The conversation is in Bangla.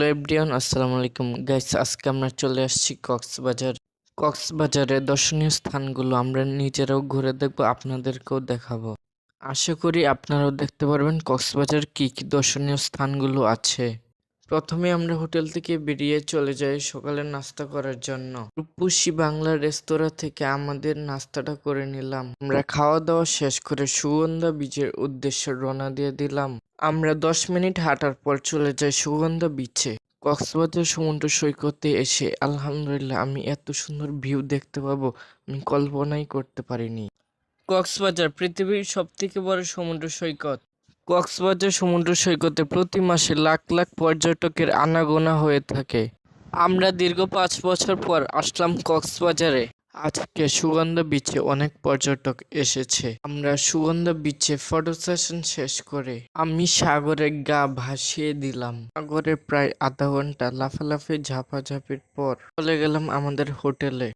হ্যালো এভরিওয়ান, আসসালামু আলাইকুম। গাইস, আজকে আমরা চলে আসছি কক্সবাজার। কক্সবাজারে দর্শনীয় স্থানগুলো আমরা নিজেরাও ঘুরে দেখব, আপনাদেরকেও দেখাবো। আশা করি আপনারাও দেখতে পারবেন কক্সবাজার কি কি দর্শনীয় স্থানগুলো আছে। প্রথমে আমরা হোটেল থেকে বেরিয়ে চলে যাই সকালে নাস্তা করার জন্য। রূপসী বাংলা রেস্তোরাঁ থেকে আমাদের নাস্তাটা করে নিলাম। আমরা খাওয়া দাওয়া শেষ করে সুগন্ধা বীজের উদ্দেশ্যে রওনা দিয়ে দিলাম। আমরা দশ মিনিট হাঁটার পর চলে যাই সুগন্ধা বিচে কক্সবাজার সমুদ্র সৈকতে এসে আলহামদুলিল্লাহ আমি এত সুন্দর ভিউ দেখতে পাবো, আমি কল্পনাই করতে পারিনি। কক্সবাজার পৃথিবীর সব থেকে বড় সমুদ্র সৈকত। কক্সবাজার সমুদ্র সৈকতে প্রতি মাসে লাখ লাখ পর্যটকের আনাগোনা হয়ে থাকে। আমরা দীর্ঘ পাঁচ বছর পর আসলাম কক্সবাজারে। আজকে সুগন্ধা বিচে অনেক পর্যটক এসেছে। আমরা সুগন্ধা বিচে ফটো সেশন শেষ করে আমি সাগরে গা ভাসিয়ে দিলাম। সাগরে প্রায় আধা ঘণ্টা লাফালাফি, ঝাপাঝাপির পর চলে গেলাম আমাদের হোটেলে।